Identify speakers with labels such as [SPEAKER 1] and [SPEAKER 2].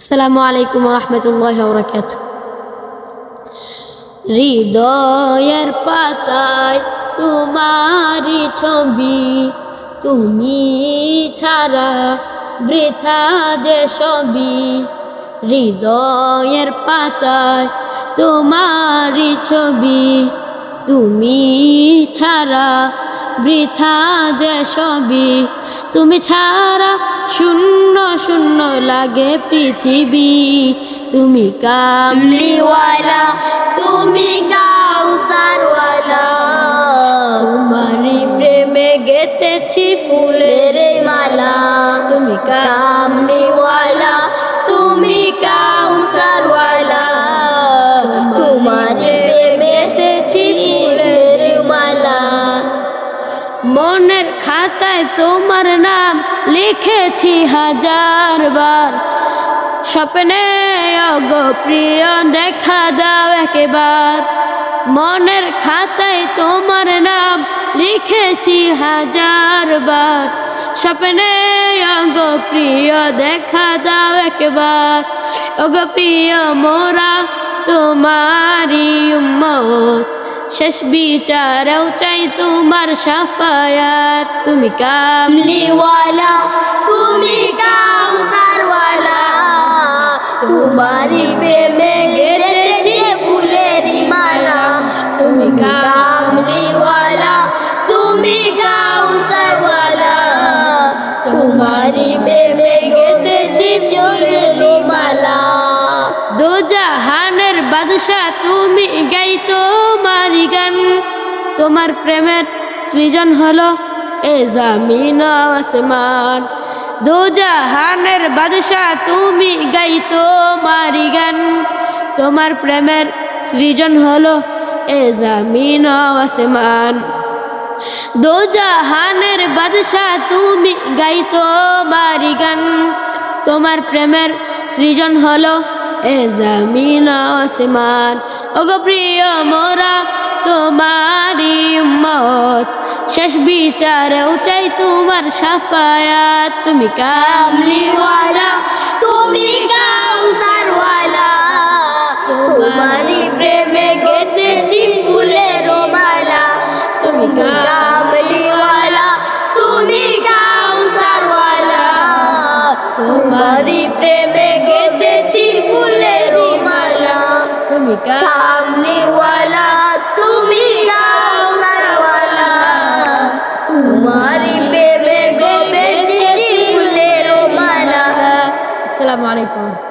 [SPEAKER 1] আসসালামু আলাইকুম রহমতুল্লাহ বরকাত হৃদয়ের পাতায় তোমারি ছবি, তুমি ছাড়া বৃথা যে ছবি, হৃদয়ের পাতায় তোমারি ছবি, তুমি ছাড়া বৃথা যে ছবি তুমি ছাড়া শূন্য শূন্য লাগে পৃথিবী। তুমি কামলিওয়ালা, তুমি কাউসারওয়ালা তোমারি প্রেমে গেতেছি ফুলের মালা। তুমি কামলিওয়ালা, তুমি কাউসারওয়ালা মনের খাতায় তোমার নাম লিখেছি হাজার বার। স্বপ্নে প্রিয়, দেখা দাও একেবার। মনের খাতায় তোমার নাম লিখেছি হাজার বার। স্বপ্নে প্রিয়, দেখা দাও একবার। প্রিয় মোরা তোমারি উম্মত। শেষ বিচারেও চাই তোমার সাফায়াত। তুমি কামলিওয়ালা, তুমি কাউসারওয়ালা। তোমারি প্রেমে গেছে ফুলেরি মালা। তুমি তুমি কাউসারওয়ালা। তোমারি প্রেমে জাহানের বাদশা তুমি গাই তোমারি গান। তোমার প্রেমের সৃজন হলো এ জামিন আসমান। দো জাহানের বাদশা তুমি গাই তোমারি গান। তোমার প্রেমের সৃজন হলো এ জামিন আসমান। দো জাহানের বাদশা তুমি গাই তোমারি গান। তোমার প্রেমের সৃজন হলো এ জামিন আসমান ওগো প্রিয় মোরা তোমারি মত শেষ বিচারেও চাই তোমার সাফায়াত। তুমি কামলিওয়ালা। তুমি কামলিওয়ালা তুমি কাউসারওয়ালা তোমারি প্রেমে গেতেছি ফুলের মালা। আসসালামু আলাইকুম।